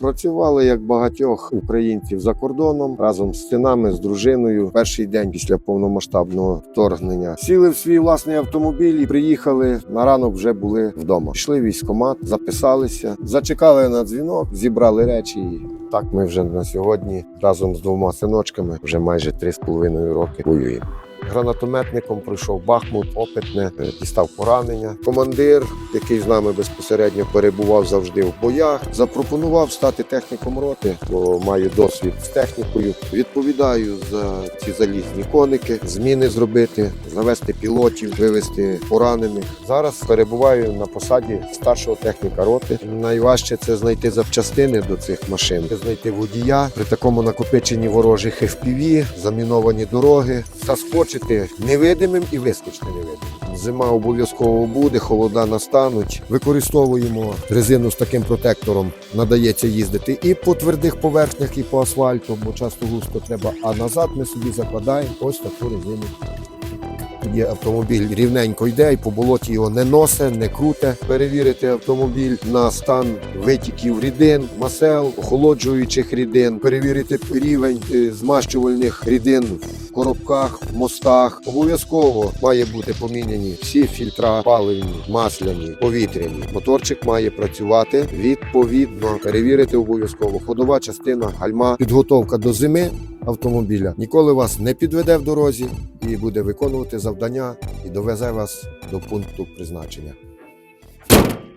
Працювали як багатьох українців за кордоном разом з синами, з дружиною. Перший день після повномасштабного вторгнення сіли в свій власний автомобіль і приїхали. На ранок вже були вдома. Пішли військкомат, записалися, зачекали на дзвінок, зібрали речі. І так ми вже на сьогодні разом з двома синочками вже майже три з половиною роки воюємо. Гранатометником пройшов Бахмут, опитне, е, дістав поранення. Командир, який з нами безпосередньо перебував завжди в боях, запропонував стати техніком роти, бо маю досвід з технікою. Відповідаю за ці залізні коники, зміни зробити, завести пілотів, вивести поранених. Зараз перебуваю на посаді старшого техніка роти. Найважче це знайти запчастини до цих машин, знайти водія при такому накопиченні ворожих FPV, заміновані дороги, заскочити невидимим і вискочити невидимим. Зима обов'язково буде, холода настануть. Використовуємо резину з таким протектором. Надається їздити і по твердих поверхнях, і по асфальту, бо часто густо треба. А назад ми собі закладаємо ось таку резину. Тоді автомобіль рівненько йде і по болоті його не носить, не круте. Перевірити автомобіль на стан витіків рідин, масел, охолоджуючих рідин, перевірити рівень е, змащувальних рідин в коробках, в мостах. Обов'язково має бути поміняні всі фільтра паливні, масляні, повітряні. Моторчик має працювати відповідно. Перевірити обов'язково. Ходова частина, гальма, підготовка до зими автомобіля ніколи вас не підведе в дорозі і буде виконувати завдання і довезе вас до пункту призначення.